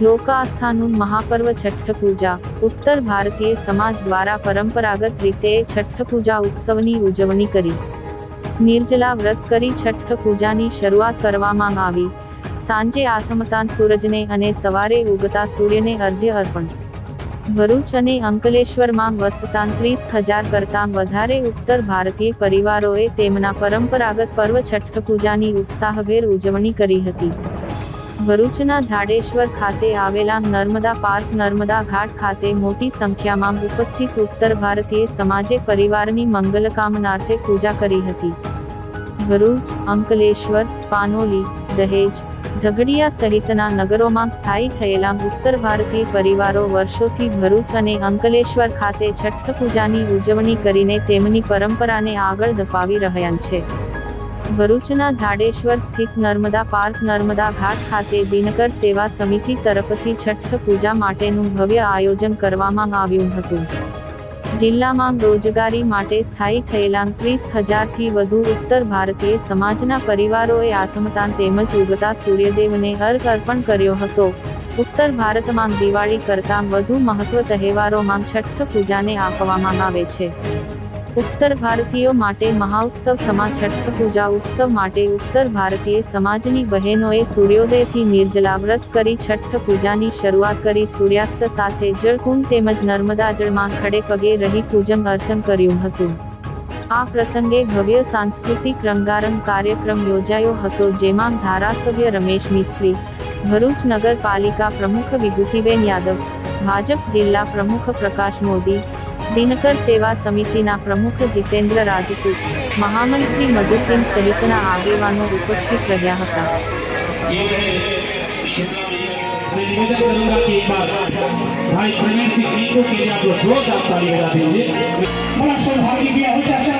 લોક આસ્થાનું મહાપર્વ છઠ્ઠ પૂજા ઉત્તર ભારતીય સમાજ દ્વારા પરંપરાગત રીતે છઠ્ઠ પૂજા ઉત્સવની ઉજવણી કરી નિર્જલા વ્રત કરી છઠ્ઠ પૂજાની શરૂઆત કરવામાં આવી સાંજે આથમતાન સૂરજને અને સવારે ઉગતા સૂર્યને અર્ધ્ય અર્પણ ભરૂચ અને અંકલેશ્વરમાં વસતાં ત્રીસ હજાર કરતાં વધારે ઉત્તર ભારતીય પરિવારોએ તેમના પરંપરાગત પર્વ છઠ્ઠ પૂજાની ઉત્સાહભેર ઉજવણી કરી હતી। ભરૂચના ઝાડેશ્વર ખાતે આવેલા નર્મદા પાર્ક, નર્મદા ઘાટ ખાતે મોટી સંખ્યામાં ઉપસ્થિત ઉત્તર ભારતીય સમાજે પરિવારની મંગલકામનાર્થે પૂજા કરી હતી. ભરૂચ, અંકલેશ્વર, પાનોલી, દહેજ, ઝઘડિયા સહિતના નગરોમાં સ્થાયી થયેલા ઉત્તર ભારતીય પરિવારો વર્ષોથી ભરૂચ અને અંકલેશ્વર ખાતે છઠ્ઠ પૂજાની ઉજવણી કરીને તેમની પરંપરાને આગળ ધપાવી રહ્યા છે. ભરૂચના ઝાડેશ્વર સ્થિત નર્મદા પાર્ક, નર્મદા ઘાટ ખાતે દિનકર સેવા સમિતિ તરફથી છઠ્ઠ પૂજા માટેનું ભવ્ય આયોજન કરવામાં આવ્યું હતું. જિલ્લામાં રોજગારી માટે સ્થાયી થયેલા ત્રીસ હજારથી વધુ ઉત્તર ભારતીય સમાજના પરિવારોએ આત્મદાન તેમજ ઉગતા સૂર્યદેવને અર્ઘ અર્પણ કર્યો હતો. ઉત્તર ભારતમાં દિવાળી કરતાં વધુ મહત્વ તહેવારોમાં છઠ્ઠ પૂજાને આપવામાં આવે છે. ઉત્તર ભારતીયો માટે મહાઉત્સવ સમા છઠ્ઠ પૂજા ઉત્સવ માટે ઉત્તર ભારતીય સમાજની બહેનોએ સૂર્યોદયથી નિર્જલા વ્રત કરી છઠ પૂજાની શરૂઆત કરી સૂર્યાસ્ત સાથે જળકુંડ તેમજ નર્મદા જળમાં ખડે પગે રહી પૂજન અર્ચન કર્યું હતું. આ પ્રસંગે ભવ્ય સાંસ્કૃતિક રંગારંગ કાર્યક્રમ યોજાયો હતો જેમાં ધારાસભ્ય રમેશ મિસ્ત્રી, ભરૂચ નગરપાલિકા પ્રમુખ વિભૂતિબેન યાદવ, ભાજપ જિલ્લા પ્રમુખ પ્રકાશ મોદી દિનકર સેવા સમિતિના પ્રમુખ જીતેન્દ્ર રાજપૂત મહામંત્રી મધુસિંહ સહિતના આગેવાનો ઉપસ્થિત રહ્યા હતા मैं निवेदन करूंगा कि एक बार भाई प्रवीण सिंह जी को के लिए आप लोग जोरदार ताली बजा दीजिए बड़ा सौभाग्य किया हो चाचा